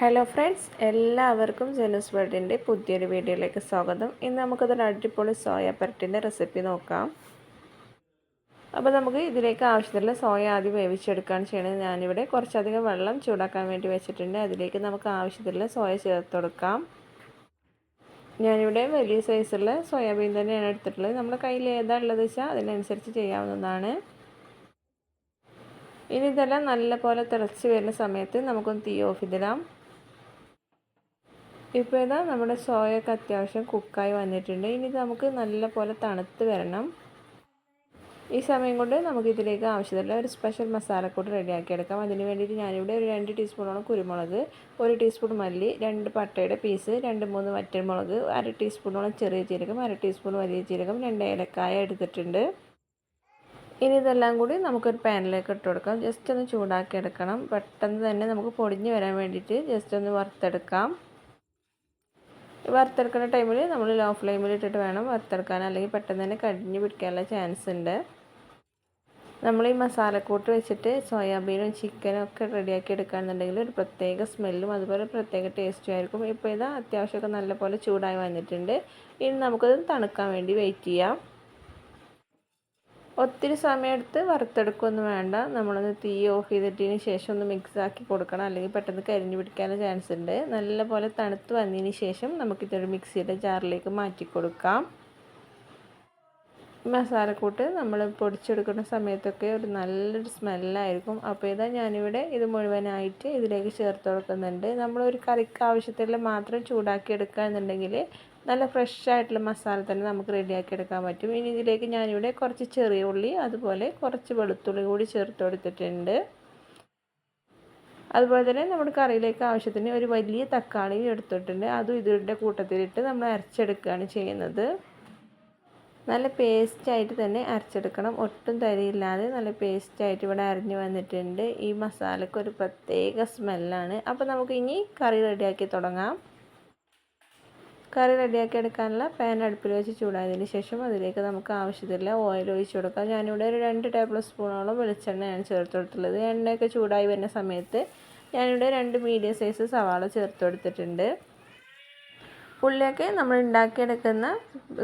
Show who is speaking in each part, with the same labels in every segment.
Speaker 1: Hello friends എല്ലാവർക്കും ജെനസ് വേൾഡിന്റെ പുതിയൊരു വീഡിയോയിലേക്ക് സ്വാഗതം. ഇന്ന് നമുക്കതൊരു അടിപൊളി സോയ പരട്ടിന്റെ റെസിപ്പി നോക്കാം. അപ്പോൾ നമുക്ക് ഇതിലേക്ക് ആവശ്യത്തിലുള്ള സോയ ആദ്യം വേവിച്ചെടുക്കുകയാണ് ചെയ്യണത് ഞാനിവിടെ കുറച്ചധികം വെള്ളം ചൂടാക്കാൻ വേണ്ടി വെച്ചിട്ടുണ്ട്. അതിലേക്ക് നമുക്ക് ആവശ്യത്തിലുള്ള സോയ ചേർത്ത് കൊടുക്കാം. ഞാനിവിടെ വലിയ സൈസുള്ള സോയാബീൻ തന്നെയാണ് എടുത്തിട്ടുള്ളത്. നമ്മുടെ കയ്യിൽ ഏതാ ഉള്ളത് വെച്ചാൽ അതിനനുസരിച്ച് ചെയ്യാവുന്നതാണ്. ഇനി ഇതെല്ലാം നല്ല പോലെ തിളച്ച് വരുന്ന സമയത്ത് നമുക്കൊന്ന് തീ ഓഫ് ചെയ്തിടാം. ഇപ്പോൾ ഇതാ നമ്മുടെ സോയൊക്കെ അത്യാവശ്യം കുക്കായി വന്നിട്ടുണ്ട്. ഇനി ഇത് നമുക്ക് നല്ല പോലെ തണുത്ത് വരണം. ഈ സമയം കൊണ്ട് നമുക്ക് ഇതിലേക്ക് ആവശ്യമുള്ള ഒരു സ്പെഷ്യൽ മസാലക്കൂട്ട് റെഡിയാക്കി എടുക്കാം. അതിന് വേണ്ടിയിട്ട് ഞാനിവിടെ ഒരു രണ്ട് ടീസ്പൂണോളം കുരുമുളക് ഒരു ടീസ്പൂൺ മല്ലി രണ്ട് പട്ടയുടെ പീസ് രണ്ട് മൂന്ന് വറ്റൽമുളക് അര ടീസ്പൂണോളം ചെറിയ ജീരകം അര ടീസ്പൂൺ വലിയ ജീരകം രണ്ട് ഏലക്കായ എടുത്തിട്ടുണ്ട്. ഇനി ഇതെല്ലാം കൂടി നമുക്കൊരു പാനിലേക്ക് ഇട്ട് കൊടുക്കാം. ജസ്റ്റ് ഒന്ന് ചൂടാക്കി എടുക്കണം. പെട്ടെന്ന് തന്നെ നമുക്ക് പൊടിഞ്ഞ് വരാൻ വേണ്ടിയിട്ട് ജസ്റ്റ് ഒന്ന് വറുത്തെടുക്കാം. വറുത്തെടുക്കുന്ന ടൈമിൽ നമ്മൾ ലോ ഫ്ലെയിമിൽ ഇട്ടിട്ട് വേണം വറുത്തെടുക്കാൻ. അല്ലെങ്കിൽ പെട്ടെന്ന് തന്നെ കടിഞ്ഞ് പിടിക്കാനുള്ള ചാൻസ് ഉണ്ട്. നമ്മൾ ഈ മസാലക്കൂട്ട് വെച്ചിട്ട് സോയാബീനും ചിക്കനും ഒക്കെ റെഡിയാക്കി എടുക്കുകയാണെന്നുണ്ടെങ്കിൽ ഒരു പ്രത്യേക സ്മെല്ലും അതുപോലെ പ്രത്യേക ടേസ്റ്റും ആയിരിക്കും. ഇപ്പോൾ ഇത് അത്യാവശ്യമൊക്കെ നല്ലപോലെ ചൂടായി വന്നിട്ടുണ്ട്. ഇനി നമുക്കത് തണുക്കാൻ വേണ്ടി വെയിറ്റ് ചെയ്യാം. ഒത്തിരി സമയമെടുത്ത് വറുത്തെടുക്കുകയൊന്നും വേണ്ട. നമ്മളൊന്ന് തീ ഓഫ് ചെയ്തിട്ടതിന് ശേഷം ഒന്ന് മിക്സ് ആക്കി കൊടുക്കണം. അല്ലെങ്കിൽ പെട്ടെന്ന് കരിഞ്ഞു പിടിക്കാനുള്ള ചാൻസ് ഉണ്ട്. നല്ലപോലെ തണുത്ത് വന്നതിന് ശേഷം നമുക്കിതൊരു മിക്സിയുടെ ജാറിലേക്ക് മാറ്റി കൊടുക്കാം. മസാലക്കൂട്ട് നമ്മൾ പൊടിച്ചെടുക്കുന്ന സമയത്തൊക്കെ ഒരു നല്ലൊരു സ്മെല്ലായിരിക്കും അപ്പോൾ ഇതാ ഞാനിവിടെ ഇത് മുഴുവനായിട്ട് ഇതിലേക്ക് ചേർത്ത് കൊടുക്കുന്നുണ്ട്. നമ്മളൊരു കറിക്ക് ആവശ്യത്തിൽ മാത്രം ചൂടാക്കി എടുക്കുക എന്നുണ്ടെങ്കിൽ നല്ല ഫ്രഷ് ആയിട്ടുള്ള മസാല തന്നെ നമുക്ക് റെഡിയാക്കി എടുക്കാൻ പറ്റും. ഇനി ഇതിലേക്ക് ഞാനിവിടെ കുറച്ച് ചെറിയ ഉള്ളി അതുപോലെ കുറച്ച് വെളുത്തുള്ളി കൂടി ചേർത്ത് കൊടുത്തിട്ടുണ്ട്. അതുപോലെ തന്നെ നമ്മുടെ കറിയിലേക്ക് ആവശ്യത്തിന് ഒരു വലിയ തക്കാളി എടുത്തിട്ടുണ്ട്. അതും ഇതിന്റെ കൂട്ടത്തിലിട്ട് നമ്മൾ അരച്ചെടുക്കുകയാണ് ചെയ്യുന്നത്. നല്ല പേസ്റ്റായിട്ട് തന്നെ അരച്ചെടുക്കണം. ഒട്ടും തരിയില്ലാതെ നല്ല പേസ്റ്റായിട്ട് ഇവിടെ അരിഞ്ഞു വന്നിട്ടുണ്ട്. ഈ മസാലയ്ക്ക് ഒരു പ്രത്യേക സ്മെല്ലാണ് അപ്പോൾ നമുക്ക് ഇനി കറി റെഡിയാക്കി തുടങ്ങാം. കറി റെഡിയാക്കി എടുക്കാനുള്ള പാൻ അടുപ്പിൽ വെച്ച് ചൂടായതിന് ശേഷം അതിലേക്ക് നമുക്ക് ആവശ്യത്തില്ല ഓയിൽ ഒഴിച്ച് കൊടുക്കാം. ഞാനിവിടെ ഒരു രണ്ട് ടേബിൾ സ്പൂണോളം വെളിച്ചെണ്ണയാണ് ചേർത്ത് കൊടുത്തുള്ളത് എണ്ണയൊക്കെ ചൂടായി വരുന്ന സമയത്ത് ഞാനിവിടെ രണ്ട് മീഡിയം സൈസ് സവാള ചേർത്ത് കൊടുത്തിട്ടുണ്ട്. ഉള്ളിയൊക്കെ നമ്മൾ ഉണ്ടാക്കിയെടുക്കുന്ന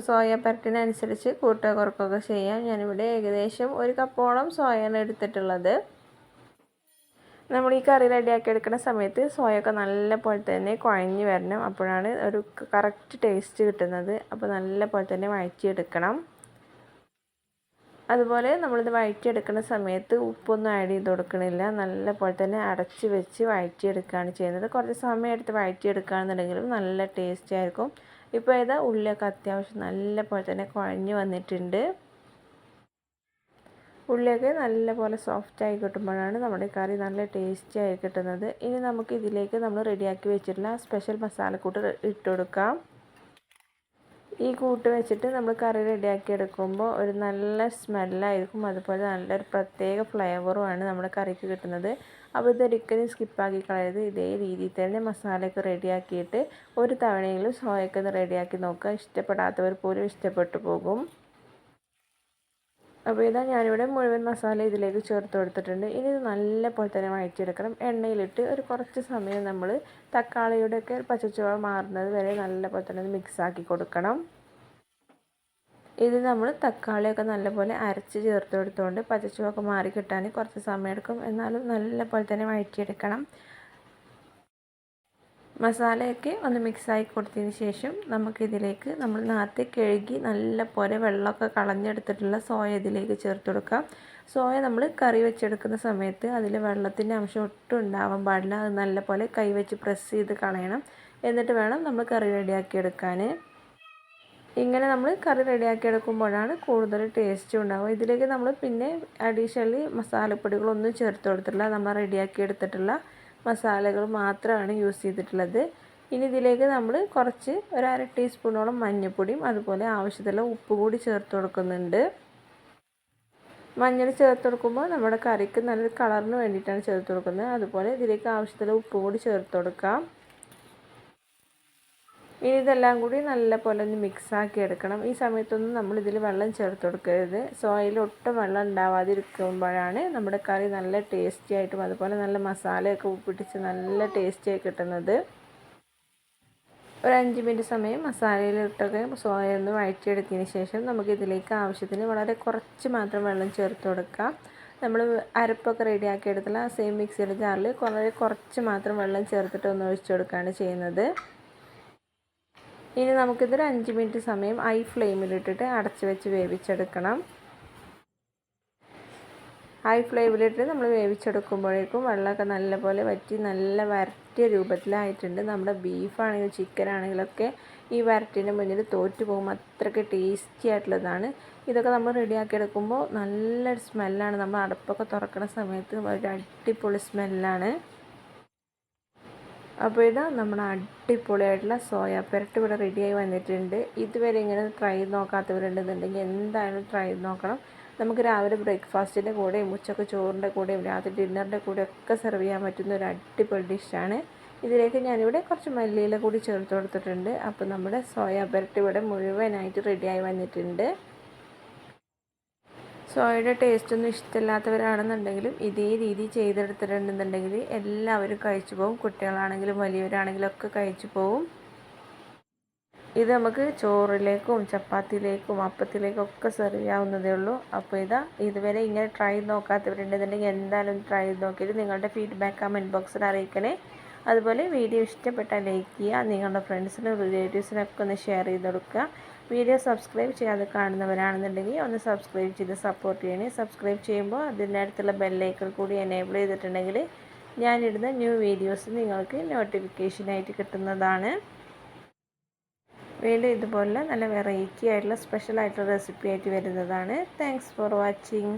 Speaker 1: സോയ പരട്ടിനനുസരിച്ച് കൂട്ടുക കുറക്കുകയൊക്കെ ചെയ്യാം. ഞാനിവിടെ ഏകദേശം ഒരു കപ്പോളം സോയാണ് എടുത്തിട്ടുള്ളത്. നമ്മൾ ഈ കറി റെഡിയാക്കി എടുക്കുന്ന സമയത്ത് സോയൊക്കെ നല്ല പോലെ തന്നെ കുഴഞ്ഞു വരണം. അപ്പോഴാണ് ഒരു കറക്റ്റ് ടേസ്റ്റ് കിട്ടുന്നത്. അപ്പോൾ നല്ല പോലെ തന്നെ വഴറ്റിയെടുക്കണം. അതുപോലെ നമ്മളിത് വഴറ്റിയെടുക്കുന്ന സമയത്ത് ഉപ്പൊന്നും ആഡ് ചെയ്ത് കൊടുക്കണില്ല. നല്ല പോലെ തന്നെ അടച്ച് വെച്ച് വഴറ്റിയെടുക്കുകയാണ് ചെയ്യുന്നത്. കുറച്ച് സമയം എടുത്ത് വഴറ്റിയെടുക്കുകയാണെന്നുണ്ടെങ്കിലും നല്ല ടേസ്റ്റ് ആയിരിക്കും. ഇപ്പോൾ ഏതാ ഉള്ളിയൊക്കെ അത്യാവശ്യം നല്ല പോലെ തന്നെ കുഴഞ്ഞ് വന്നിട്ടുണ്ട്. ഉള്ളിയൊക്കെ നല്ലപോലെ സോഫ്റ്റായി കിട്ടുമ്പോഴാണ് നമ്മുടെ കറി നല്ല ടേസ്റ്റി ആയി കിട്ടുന്നത്. ഇനി നമുക്ക് ഇതിലേക്ക് നമ്മൾ റെഡിയാക്കി വെച്ചിട്ടുള്ള സ്പെഷ്യൽ മസാലക്കൂട്ട് ഇട്ട് കൊടുക്കാം ഈ കൂട്ട് വെച്ചിട്ട് നമ്മൾ കറി റെഡിയാക്കി എടുക്കുമ്പോൾ ഒരു നല്ല സ്മെല്ലായിരിക്കും അതുപോലെ നല്ലൊരു പ്രത്യേക ഫ്ലേവറുമാണ് നമ്മുടെ കറിക്ക് കിട്ടുന്നത്. അപ്പോൾ ഇതൊരിക്കലും സ്കിപ്പാക്കി കളയരുത്. ഇതേ രീതിയിൽ തന്നെ മസാലയൊക്കെ റെഡിയാക്കിയിട്ട് ഒരു തവണയെങ്കിലും സോയൊക്കെ ഒന്ന് റെഡിയാക്കി നോക്കുക. ഇഷ്ടപ്പെടാത്തവർ പോലും ഇഷ്ടപ്പെട്ടു പോകും. അപ്പോൾ ഇതാ ഞാനിവിടെ മുഴുവൻ മസാല ഇതിലേക്ക് ചേർത്ത് കൊടുത്തിട്ടുണ്ട്. ഇനി ഇത് നല്ല പോലെ തന്നെ വഴറ്റിയെടുക്കണം. എണ്ണയിലിട്ട് ഒരു കുറച്ച് സമയം നമ്മൾ തക്കാളിയുടെയൊക്കെ പച്ചച്ചുവ മാറുന്നത് വരെ നല്ല പോലെ തന്നെ മിക്സ് ആക്കി കൊടുക്കണം. ഇത് നമ്മൾ തക്കാളിയൊക്കെ നല്ലപോലെ അരച്ച് ചേർത്ത് കൊടുത്തുകൊണ്ട് പച്ചച്ചുവൊക്കെ മാറി കിട്ടാൻ കുറച്ച് സമയം എടുക്കും. എന്നാലും നല്ല പോലെ തന്നെ വഴറ്റിയെടുക്കണം. മസാലയൊക്കെ ഒന്ന് മിക്സായി കൊടുത്തതിന് ശേഷം നമുക്കിതിലേക്ക് നമ്മൾ നേരത്തെ കഴുകി നല്ല പോലെ വെള്ളമൊക്കെ കളഞ്ഞെടുത്തിട്ടുള്ള സോയ ഇതിലേക്ക് ചേർത്ത് കൊടുക്കാം. സോയ നമ്മൾ കറി വെച്ചെടുക്കുന്ന സമയത്ത് അതിൽ വെള്ളത്തിന്റെ അംശം ഒട്ടും ഉണ്ടാവാൻ പാടില്ല. അത് നല്ല പോലെ കൈവച്ച് പ്രസ് ചെയ്ത് കളയണം. എന്നിട്ട് വേണം നമ്മൾ കറി റെഡിയാക്കി എടുക്കാൻ. ഇങ്ങനെ നമ്മൾ കറി റെഡിയാക്കി എടുക്കുമ്പോഴാണ് കൂടുതൽ ടേസ്റ്റ് ഉണ്ടാവുക. ഇതിലേക്ക് നമ്മൾ പിന്നെ അഡീഷണലി മസാലപ്പൊടികളൊന്നും ചേർത്ത് കൊടുത്തിട്ടില്ല. നമ്മൾ റെഡിയാക്കി എടുത്തിട്ടുള്ള മസാലകൾ മാത്രമാണ് യൂസ് ചെയ്തിട്ടുള്ളത്. ഇനി ഇതിലേക്ക് നമ്മൾ കുറച്ച് ഒരു അര ടീസ്പൂണോളം മഞ്ഞൾപ്പൊടിയും അതുപോലെ ആവശ്യത്തിലുള്ള ഉപ്പ് കൂടി ചേർത്ത് കൊടുക്കുന്നുണ്ട്. മഞ്ഞൾ ചേർത്ത് കൊടുക്കുമ്പോൾ നമ്മുടെ കറിക്ക് നല്ലൊരു കളറിന് വേണ്ടിയിട്ടാണ് ചേർത്ത് കൊടുക്കുന്നത്. അതുപോലെ ഇതിലേക്ക് ആവശ്യത്തിലുള്ള ഉപ്പ് കൂടി ചേർത്ത് കൊടുക്കാം. ഇനി ഇതെല്ലാം കൂടി നല്ലപോലെ ഒന്ന് മിക്സാക്കി എടുക്കണം. ഈ സമയത്തൊന്നും നമ്മൾ ഇതിൽ വെള്ളം ചേർത്ത് കൊടുക്കരുത് സോയിൽ ഒട്ടും വെള്ളം ഉണ്ടാവാതിരിക്കുമ്പോഴാണ് നമ്മുടെ കറി നല്ല ടേസ്റ്റി ആയിട്ടും അതുപോലെ നല്ല മസാലയൊക്കെ ഉപ്പിട്ടിച്ച് നല്ല ടേസ്റ്റിയായി കിട്ടുന്നത്. ഒരു അഞ്ച് മിനിറ്റ് സമയം മസാലയിലിട്ടൊക്കെ സോയ ഒന്ന് വഴറ്റിയെടുത്തതിന് ശേഷം നമുക്ക് ഇതിലേക്ക് ആവശ്യത്തിന് വളരെ കുറച്ച് മാത്രം വെള്ളം ചേർത്ത് കൊടുക്കാം നമ്മൾ അരപ്പൊക്കെ റെഡിയാക്കി എടുത്തുള്ള ആ സെയിം മിക്സിയുടെ ജാറിൽ വളരെ കുറച്ച് മാത്രം വെള്ളം ചേർത്തിട്ട് ഒന്ന് ഒഴിച്ചു കൊടുക്കുകയാണ് ചെയ്യുന്നത്. ഇനി നമുക്കിതൊരു അഞ്ച് മിനിറ്റ് സമയം ഐ ഫ്ലെയിമിലിട്ടിട്ട് അടച്ച് വെച്ച് വേവിച്ചെടുക്കണം. ഹൈ ഫ്ലെയിമിലിട്ട് നമ്മൾ വേവിച്ചെടുക്കുമ്പോഴേക്കും വെള്ളമൊക്കെ നല്ലപോലെ വറ്റി നല്ല വരട്ടിയ രൂപത്തിലായിട്ടുണ്ട്. നമ്മുടെ ബീഫാണെങ്കിലും ചിക്കനാണെങ്കിലൊക്കെ ഈ വരട്ടിന്റെ മുന്നിൽ തോറ്റു പോകും അത്രയ്ക്ക് ടേസ്റ്റി ആയിട്ടുള്ളതാണ്. ഇതൊക്കെ നമ്മൾ റെഡിയാക്കി എടുക്കുമ്പോൾ നല്ലൊരു സ്മെല്ലാണ്. നമ്മൾ അടുപ്പൊക്കെ തുറക്കുന്ന സമയത്ത് ഒരു അടിപൊളി സ്മെല്ലാണ്. അപ്പോൾ ഇതാ നമ്മുടെ അടിപൊളിയായിട്ടുള്ള സോയ പെരട്ട് ഇവിടെ റെഡിയായി വന്നിട്ടുണ്ട്. ഇതുവരെ ഇങ്ങനെ ട്രൈ നോക്കാത്തവരുണ്ടെന്നുണ്ടെങ്കിൽ എന്തായാലും ട്രൈ നോക്കണം. നമുക്ക് രാവിലെ ബ്രേക്ക്ഫാസ്റ്റിന്റെ കൂടെയും ഉച്ചയ്ക്ക് ചോറിന്റെ കൂടെയും രാത്രി ഡിന്നറിന്റെ കൂടെയും ഒക്കെ സെർവ് ചെയ്യാൻ പറ്റുന്ന ഒരു അടിപൊളി ഡിഷാണ് ഇതിലേക്ക് ഞാനിവിടെ കുറച്ച് മല്ലിയില കൂടി ചേർത്ത് കൊടുത്തിട്ടുണ്ട്. അപ്പോൾ നമ്മുടെ സോയ പെരട്ട് ഇവിടെ മുഴുവനായിട്ട് റെഡിയായി വന്നിട്ടുണ്ട്. സോയയുടെ ടേസ്റ്റൊന്നും ഇഷ്ടമില്ലാത്തവരാണെന്നുണ്ടെങ്കിലും ഇതേ രീതി ചെയ്തെടുത്തിട്ടുണ്ടെന്നുണ്ടെങ്കിൽ എല്ലാവരും കഴിച്ചു പോകും. കുട്ടികളാണെങ്കിലും വലിയവരാണെങ്കിലും ഒക്കെ കഴിച്ചു പോകും. ഇത് നമുക്ക് ചോറിലേക്കും ചപ്പാത്തിയിലേക്കും അപ്പത്തിലേക്കും ഒക്കെ സെർവ് ചെയ്യാവുന്നതേ ഉള്ളൂ. അപ്പോൾ ഇതാ ഇതുവരെ ഇങ്ങനെ ട്രൈ നോക്കാത്തവരുണ്ടെന്നുണ്ടെങ്കിൽ എന്തായാലും ട്രൈ ചെയ്ത് നോക്കിയിട്ട് നിങ്ങളുടെ ഫീഡ്ബാക്ക് കമന്റ് ബോക്സിൽ അറിയിക്കണേ. അതുപോലെ വീഡിയോ ഇഷ്ടപ്പെട്ടാൽ ലൈക്ക് ചെയ്യുക നിങ്ങളുടെ ഫ്രണ്ട്സിനും റിലേറ്റീവ്സിനൊക്കെ ഒന്ന് ഷെയർ ചെയ്ത് കൊടുക്കുക. വീഡിയോ സബ്സ്ക്രൈബ് ചെയ്യാതെ കാണുന്നവരാണെന്നുണ്ടെങ്കിൽ ഒന്ന് സബ്സ്ക്രൈബ് ചെയ്ത് സപ്പോർട്ട് ചെയ്യണേ. സബ്സ്ക്രൈബ് ചെയ്യുമ്പോൾ അതിന്റെ അടുത്തുള്ള ബെല്ലൈക്കൾ കൂടി എനേബിൾ ചെയ്തിട്ടുണ്ടെങ്കിൽ ഞാനിടുന്ന ന്യൂ വീഡിയോസ് നിങ്ങൾക്ക് നോട്ടിഫിക്കേഷനായിട്ട് കിട്ടുന്നതാണ്. വീണ്ടും ഇതുപോലെ നല്ല വെറൈറ്റി ആയിട്ടുള്ള സ്പെഷ്യൽ ആയിട്ടുള്ള റെസിപ്പി ആയിട്ട് വരുന്നതാണ്. Thanks for watching